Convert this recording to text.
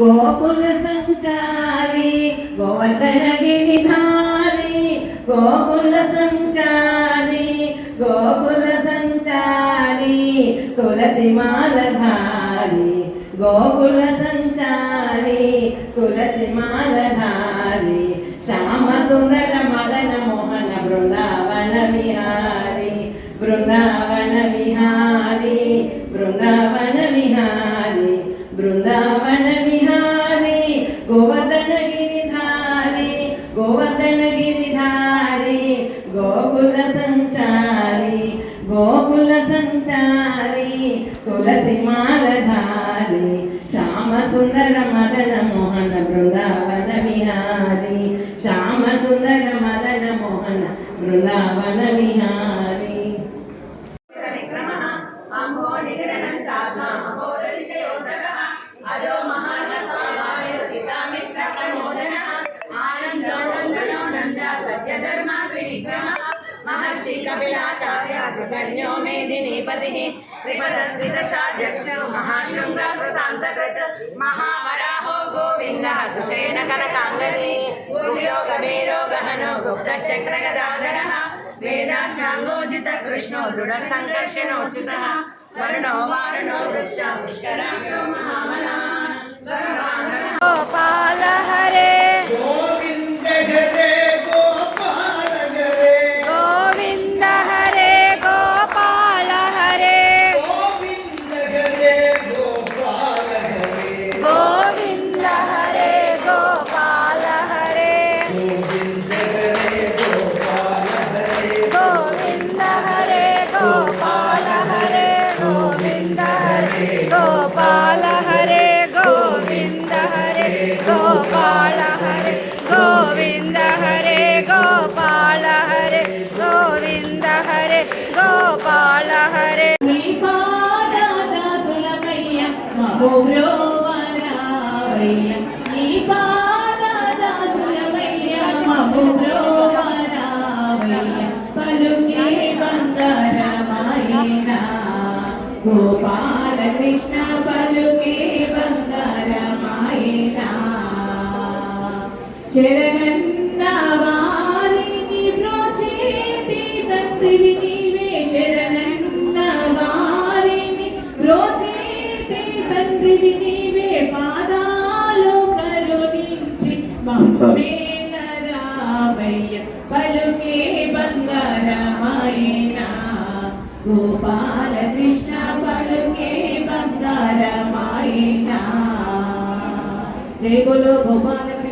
గోకుల సంచారి గోవర్ధన గిరిధారి గోకుల సంచారి గోకుల సంచారి తులసి మాలధారి గోకుల సంచారి తులసి మాలధారి శ్యామ సుందర మదన మోహన బృందావన విహారి బృందావన విహారి బృందావన విహారి. గోవర్ధన గిరిధారి గోవర్ధన గిరిధారి గోకుల సంచారి గోకుల సంచారి తులసి మాలధారి శ్యామ సుందర మదన మోహన బృందావన విహారి శ్యామ సుందర మదన మోహన బృందావన धन्यो मेधिनीपतिः त्रिपदस्थितशाध्यक्ष महाशृङ्गकृतान्तकृत् महावराहो गोविन्दः सुषेणकनकाङ्गदी गुरुयोगमेरो गहनो गुप्तश्चक्रगदाधरः वेदास्याङ्गोजितकृष्णो दृढसङ्कर्षणोचितः वरुणो वारुणो वृक्षा पुष्कराशो महामना गोपाल हरे गोपाल हरे गोविन्द हरे गोपाल हरे गोविन्द हरे गोपाल हरे गोविन्द हरे गोपाल हरे బాలకృష్ణ పలుకే బంగారమాయన. శరణన్న వారిని బ్రోచేటి తండ్రివి నీవే. శరణన్న వారిని బ్రోచేటి తండ్రివి నీవే. పాదాలు కరుణించి పలుకే బంగారమాయన. గోపాల జై బోలో గోపాలకృష్ణ